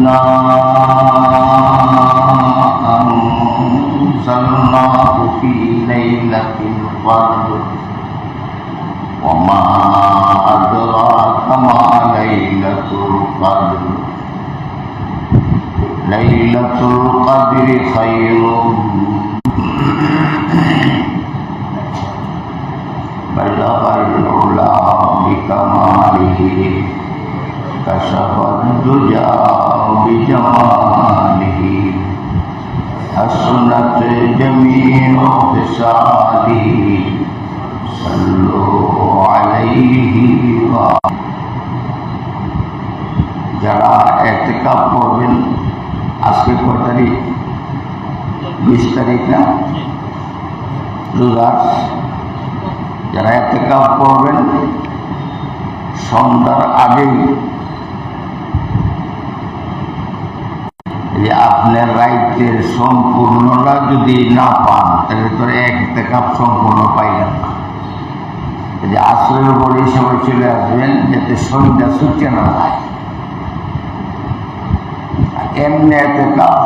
إنا أنزلناه في ليلة القدر وما أدراك ما ليلة القدر ليلة القدر خير بلغ العلا بكماله كشف الدجى بجماله حسنت جميع خصاله صلوا عليه যারা এতেকাপ করবেন আজকে কয় তারিখ বিশ তারিখ না রোজার যারা এতেকাপ করবেন সন্ধ্যার আগেই যে আপনার রাইটের সম্পূর্ণটা যদি না পান, তাহলে তো এক কাপ সম্পূর্ণ পাইলেন না। যে আসরের পরে সবাই চলে আসবেন, যাতে সন্ধ্যা ছুটে না যায়। এমনি এতে কাপ,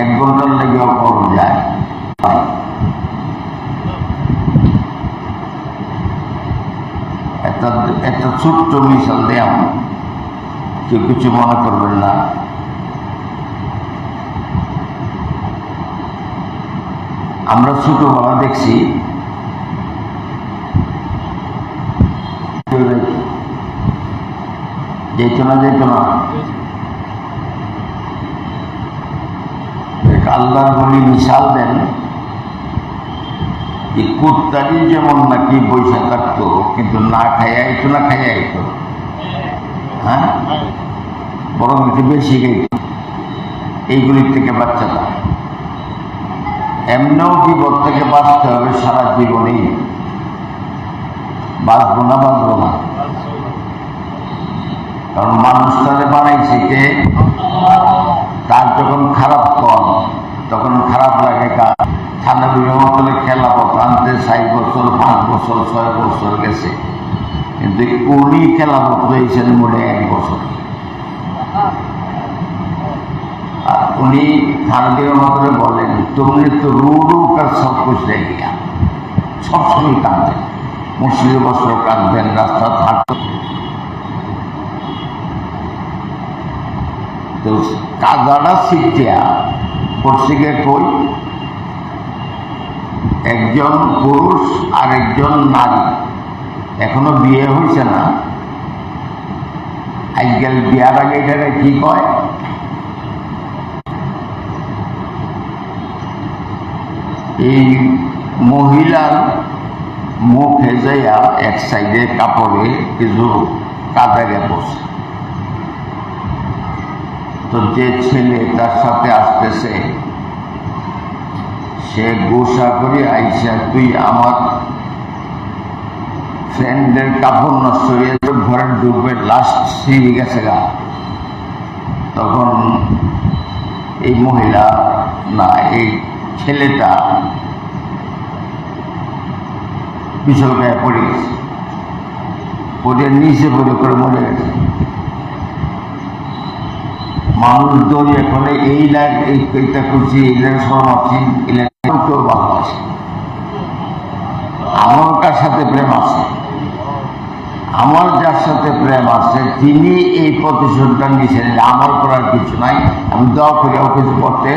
এক ঘণ্টার লেগেও করা যায়। একটা ছোট্ট মিশাল দেয় কিছু মনে করবেন না। আমরা ছোটবেলা দেখছি। যেত না না। বলি মিশাল দেন কুত্তারি যেমন নাকি বৈশা থাকতো কিন্তু না খাইয়া আইতো না খাইয়া আইতো হ্যাঁ? বরং একটু বেশি খাইত। এইগুলির থেকে বাচ্চাটা এমনিও বিপদ থেকে বাঁচতে হবে সারা জীবনেই। বাঁচবো না বাঁচবো না। কারণ মানুষ তাদের বানাইছে কে? তার যখন খারাপ কম তখন খারাপ লাগে কার? থানা বিভাগতলে খেলা আনতে চার বছর, পাঁচ বছর, ছয় বছর গেছে। কিন্তু উনি খেলা হয়েছেন মনে এক বছর। উনি থানদের মতো বলেন তুমি তো রু রু কার সব কুছ সবসময় কাঁদবেন। মুসলিম বস্ত্র কাঁদবেন রাস্তা থাকত তো কাদাটা শিখিয়া পড়শিকে কই? একজন পুরুষ আর একজন নারী। এখনও বিয়ে হয়েছে না? আজকাল বিয়ার আগে এটাকে কি কয়? এই মহিলার মুখে যাইয়া এক সাইডে কাপড়ে কিছু কাদারে বসে তো যে ছেলে তার সাথে আসতেছে, সে গোসা করে আইসা তুই আমার ফ্রেন্ডের কাপড় নষ্ট হয়ে ঘরে ঢুকবে লাস্ট সিঁড়ি গেছে গা। তখন এই মহিলা, না, এই ছেলেটা পিছল গায়ে পড়ে। গেছে পড়ে নিচে পড়ে করে মরে গেছে মানুষ দৌড়ি এখন এই লাইন এই এইটা করছি, এই লাইন সমাপ্তি এই লাইন কেউ ভালোবাসে আমার কার সাথে প্রেম আছে। আমার যার সাথে প্রেম আছে, তিনি এই প্রতিশোধটা নিয়েছেন, আমার করার কিছু নাই। আমি দোয়া করেও কিছু করতে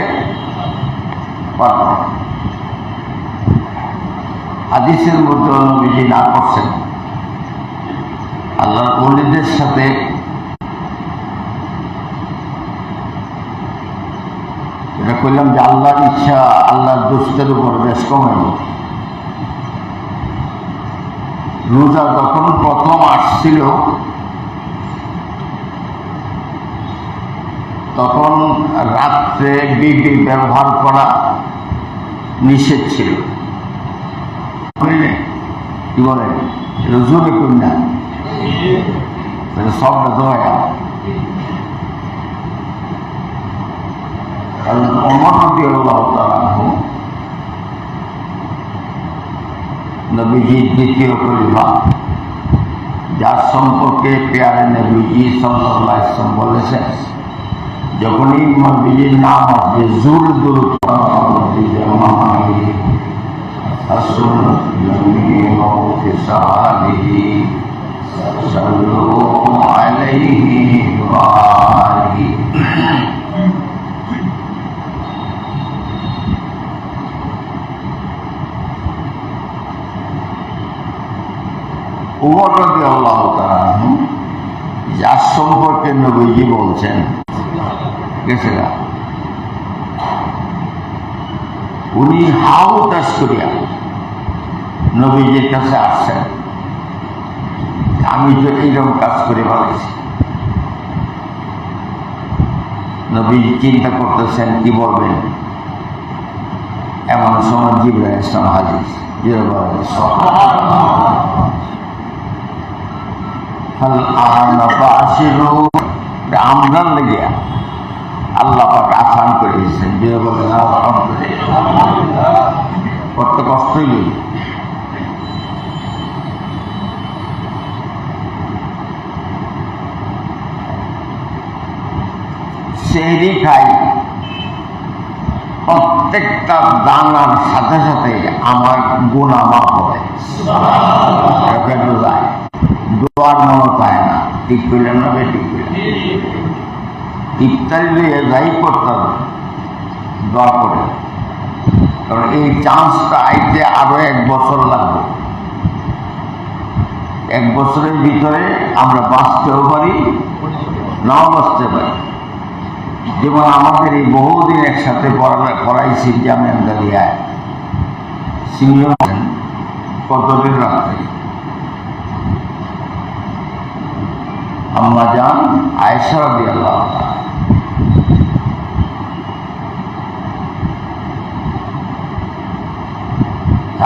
পারব। হাদিসের মধ্যে বেশি না করছেন আল্লাহর অলিদের সাথে এটা করলাম যে আল্লাহর ইচ্ছা আল্লাহর দুষ্টের উপর বেশ কমেন রোজা যখন প্রথম আসছিল, তখন রাত্রে বিডি ব্যবহার করা নিষেধ ছিল। বুঝলে কি বলেন রজুরে কন্যা সবটা দয়া অমর নদী নবীজি দ্বিতীয় পরিভা যার সম্পর্কে পেয়ারে নবীজি সাল্লাহ ইসলাম বলেছেন, যখনই নবীজির নাম আসবে জুর দুর উমর রবি আল্লাহ যার সম্পর্কে নবীজি বলছেন উনি হাও চাষ করিয়া নবীজির কাছে আসছেন। আমি তো এইরকম কাজ করে ভালোছি নবীজি চিন্তা করতেছেন, কি বলবেন? এমন সময় জিব্রাহ ইসলাম হাজির। আমদান লেগে আল্লাহ পাক আসান করে দিয়েছেন। কত কষ্টই নেই। সেহরি খাই প্রত্যেকটা দানার সাথে সাথে আমার গুণা মাপ হবে দোয়ার মনে পায় না। না দিয়ে যাই করতে হবে, দোয়া করে। কারণ এই চান্সটা আইতে আরও এক বছর লাগবে। এক বছরের ভিতরে আমরা বাঁচতেও পারি, নাও বাঁচতে পারি। যেমন আমাদের এই বহুদিন একসাথে পড়াইছি জামিয়ান দাঁড়িয়ায় সিনিয়র কতদিন রাত্রে? আম্মা যান আয়সা রবি আল্লাহ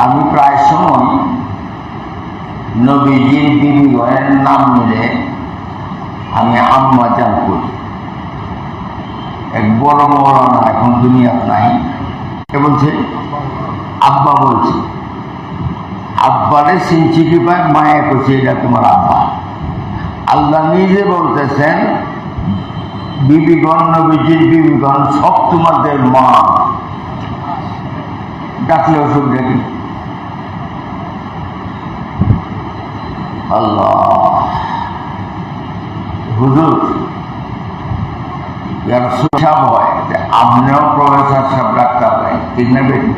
আমি প্রায় সময় নবীজির বিবিগণের নাম মিলে আমি আম্মা জান করি। এক বড় মৌলানা এখন দুনিয়া নাই। কে বলছে আব্বা বলছে, আব্বারে সিনচিকি পায় মায়া করছে, এটা তোমার আব্বা। আল্লাহ নিজে বলতেছেন, বিবিগণ, নবীজির বিবিগণ, সব তোমাদের মা। ডাকলে অসুবিধা কি আল্লাহ। হুজুর ইয়ার সুসাব হয়। আপনিও প্রফেসর সব ডাক্তার নাই, ঠিক না বেটি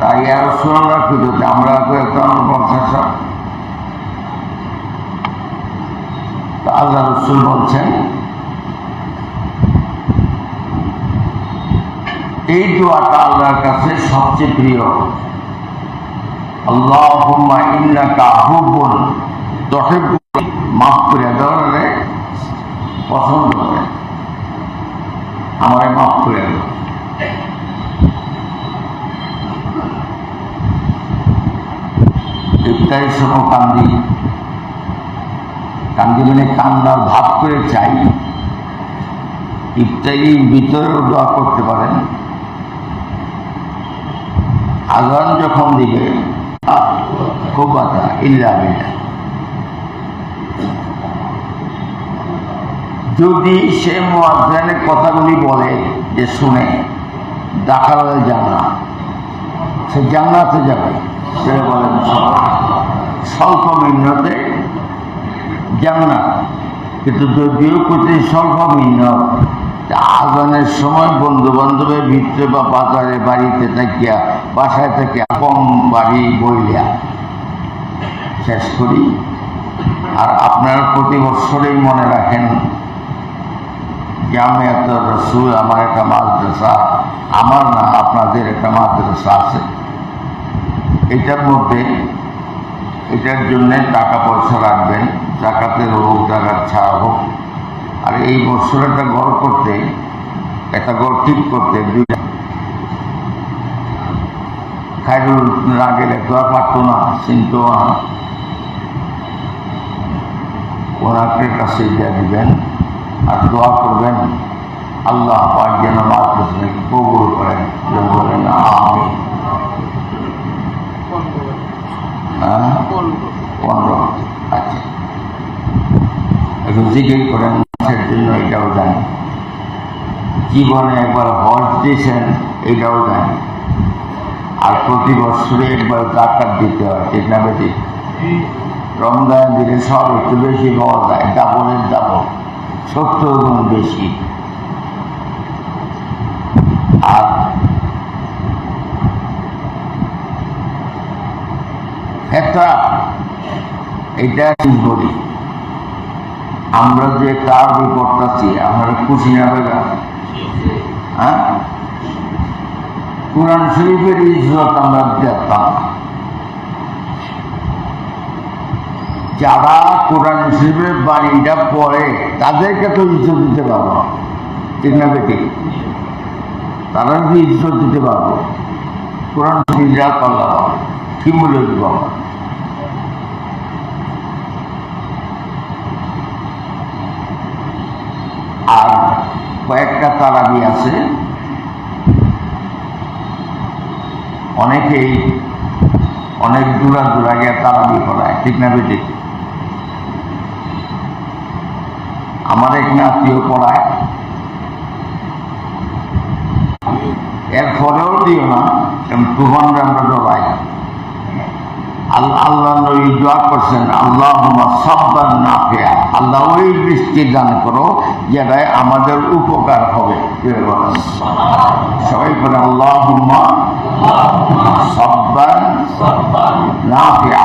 তাই আর সুরাল্লাহ খুঁজো যে আমরা প্রফেসর। আল্লাহ বলছেন, এই দোয়াটা আল্লাহর কাছে সবচেয়ে প্রিয়। আল্লাহুম্মা ইন্নাকা মাফ করে পছন্দ করে আমারে মাফ করে দেব কান্দি কান্দি। মানে কান্নার ভাব করে চাই। ইফতারির ভিতরেও দোয়া করতে পারেন। আগান যখন দিবে খুব কথা ইল্লা যদি সে মোয়াজ্জানের কথাগুলি বলে যে শুনে দেখাল জানা সে জান্নাতে যাবে। সে বলেন স্বল্প মিন্নতে জান্নাত কিন্তু যদিও প্রতি স্বল্প মিন্নত আজানের সময় বন্ধু বান্ধবের ভিতরে বা বাজারে, বাড়িতে থাকিয়া, বাসায় থেকে কম বাড়ি বইলিয়া। শেষ করি। আর আপনার প্রতি বৎসরেই মনে রাখেন জামিয়াত রসুল আমার একটা মাদ্রাসা, আমার না আপনাদের একটা মাদ্রাসা আছে। এটার মধ্যে, এটার জন্য টাকা পয়সা রাখবেন, জাকাতের হোক, জাকাত ছাড়া হোক। আর এই বছর একটা গড় করতে, একটা গড় ঠিক করতে দুইটা খাইরুল না গেলে পারতো না চিনতো না ওনাকে কাছে দিয়ে দিবেন। আর দোয়া করবেন, আল্লাহ পাক যেন মাদ্রাসাকে কবুল করেন। বলেন আমি হ্যাঁ? আচ্ছা। জীবনে একবার হজ দিয়েছেন, এটাও জানি আর প্রতি বছরে একবার জাকাত দিতে হয়, ঠিক না বেশি রমজান দিলে সব একটু বেশি পাওয়া যায় ডাবলের সত্তর গুণ বেশি। আর একটা, এটা বলি? আমরা যে কার করতেছি আমরা খুশি না বেগা হ্যাঁ? কোরআন শরীফের ইজ্জত আমরা দেখতাম। যারা কোরআন শরীফের বাণীটা পড়ে, তাদেরকে তো ইজ্জত দিতে পারব। ঠিক না বেটি তারা কি ইজ্জত দিতে পারব? কোরআন শরীফ যা পাল্লা কি মূল্য দিব আর কয়েকটা তারাবি আছে। অনেকেই অনেক দূরা দূরা গিয়ে তারাবি করায় ঠিক না বেটি আমার এক আত্মীয় পড়ায়। এরপরেও দিও না তুফানরা আমরা ডরাই আল্লাহ করছেন আল্লাহ সব্বান না ফেয়া আল্লাহ ওই বৃষ্টি দান করো, যেটাই আমাদের উপকার হবে। সবাই করে আল্লাহ সব্বান না ফেয়া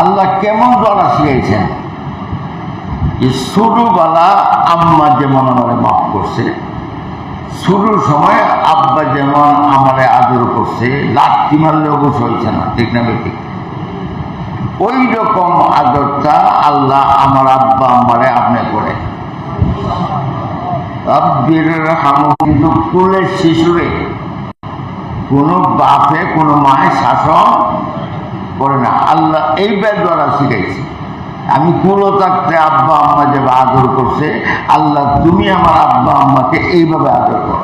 আল্লাহ কেমন দলা শিখেছেন যে ছোটবেলা আম্মা যেমন আমারে মাফ করছে শুরুর সময় আব্বা যেমন আমারে আদর করছে, লাঠি মারলে অবশ্য হয়েছে না, ঠিক না বেটি ওই রকম আদরটা আল্লাহ আমার আব্বা আমারে আপনি করে। কিন্তু কুলের শিশুরে, কোনো বাপে, কোনো মায়ের শাসন করে না, আল্লাহ এই দ্বারা শিখাইছে। আমি কুলো থাকতে আব্বা আম্মা যেভাবে আদর করছে, আল্লাহ তুমি আমার আব্বা আম্মাকে এইভাবে আদর করো।